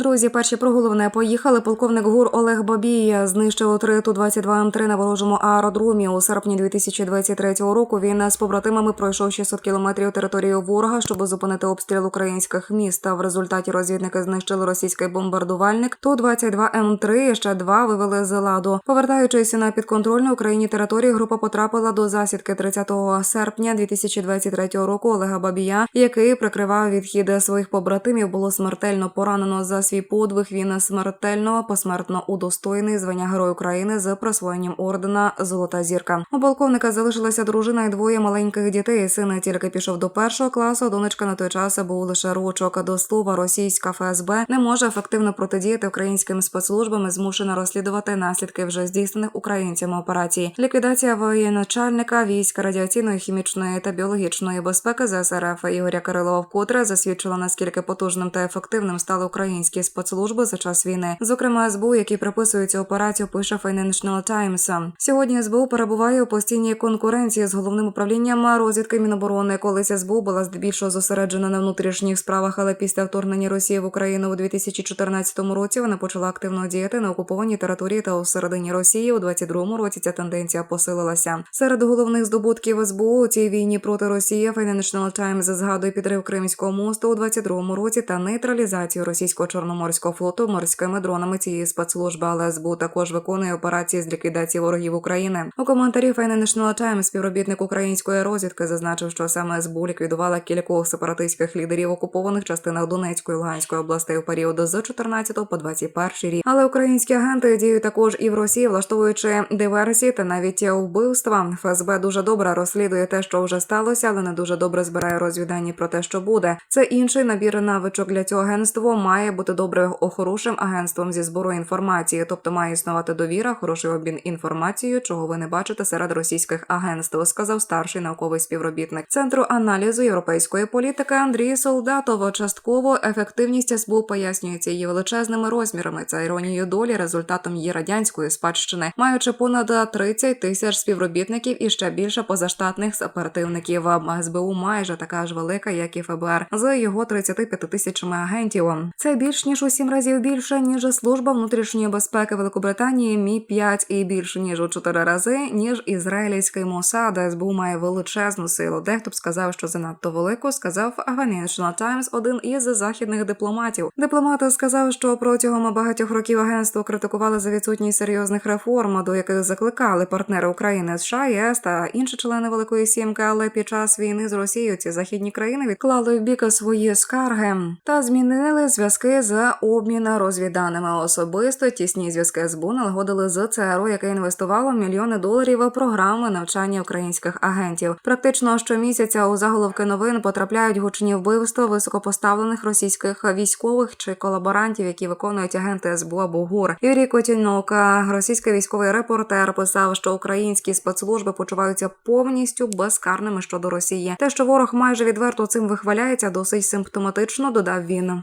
Друзі, перші про головне поїхали. Полковник ГУР Олег Бабій знищив три ту 22 М3 на ворожому аеродромі. У серпні 2023 року він з побратимами пройшов 600 кілометрів територію ворога, щоб зупинити обстріл українських міст. В результаті розвідники знищили російський бомбардувальник. Ту 22 М3 ще два вивели з ладу. Повертаючись на підконтрольну Україні територію, група потрапила до засідки 30 серпня 2023 року. Олега Бабія, який прикривав відхід своїх побратимів, було смертельно поранено за свій подвиг. Він смертельно посмертно удостоєний звання Герой України з присвоєнням ордена Золота зірка. У полковника залишилася дружина і двоє маленьких дітей. Син тільки пішов до першого класу. Донечка на той час був лише рочок. До слова, російська ФСБ не може ефективно протидіяти українським спецслужбам. і Змушена розслідувати наслідки вже здійснених українцями операції. Ліквідація воєначальника військ радіаційної, хімічної та біологічної безпеки ЗСРФ Ігоря Кирилова вкотре засвідчила наскільки потужним та ефективним стали українські спецслужби за час війни. Зокрема, СБУ, які приписують цю операцію, пише Financial Times. Сьогодні СБУ перебуває у постійній конкуренції з головним управлінням розвідки Міноборони. Колись СБУ була здебільшого зосереджена на внутрішніх справах, але після вторгнення Росії в Україну у 2014 році вона почала активно діяти на окупованій території та у середині Росії. У 22 році ця тенденція посилилася. Серед головних здобутків СБУ у цій війні проти Росії Financial Times згадує підрив Кримського мосту у 22 році та нейтралізацію російського чорноморського флоту морськими дронами цієї спецслужби. Але СБУ також виконує операції з ліквідації ворогів України. У коментарі Financial Times співробітник української розвідки зазначив, що саме СБУ ліквідувала кількох сепаратистських лідерів окупованих частинах Донецької і Луганської областей у період з 14 по 21 рік. Але українські агенти діють також і в Росії, влаштовуючи диверсії та навіть вбивства. ФСБ дуже добре розслідує те, що вже сталося, але не дуже добре збирає розвідані про те, що буде. Це інший набір навичок для цього агентства має бути добре хорошим агентством зі збору інформації, тобто має існувати довіра, хороший обмін інформацією, чого ви не бачите серед російських агентств, сказав старший науковий співробітник центру аналізу європейської політики Андрій Солдатов. Частково ефективність СБУ пояснюється її величезними розмірами. Це іронією долі результатом її радянської спадщини, маючи понад 30 тисяч співробітників і ще більше позаштатних оперативників. СБУ майже така ж велика, як і ФБР, з його 35 тисячами агентів. Це більш ніж у сім разів більше ніж служба внутрішньої безпеки Великобританії Мі 5 і більше ніж у чотири рази, ніж ізраїльський Мосад. СБУ має величезну силу. Дехто б сказав, що занадто велику, сказав Financial Times, один із західних дипломатів. Дипломат сказав, що протягом багатьох років агентство критикували за відсутність серйозних реформ, до яких закликали партнери України США, ЄС та інші члени Великої Сімки. Але під час війни з Росією ці західні країни відклали в бік свої скарги та змінили зв'язки з обміна розвіданими. Особисто тісні зв'язки СБУ налагодили з ЦРУ, яке інвестувало мільйони доларів в програми навчання українських агентів. Практично щомісяця у заголовки новин потрапляють гучні вбивства високопоставлених російських військових чи колаборантів, які виконують агенти СБУ або ГУР. Юрій Котільнока, російський військовий репортер, писав, що українські спецслужби почуваються повністю безкарними щодо Росії. Те, що ворог майже відверто цим вихваляється, досить симптоматично. Додав він.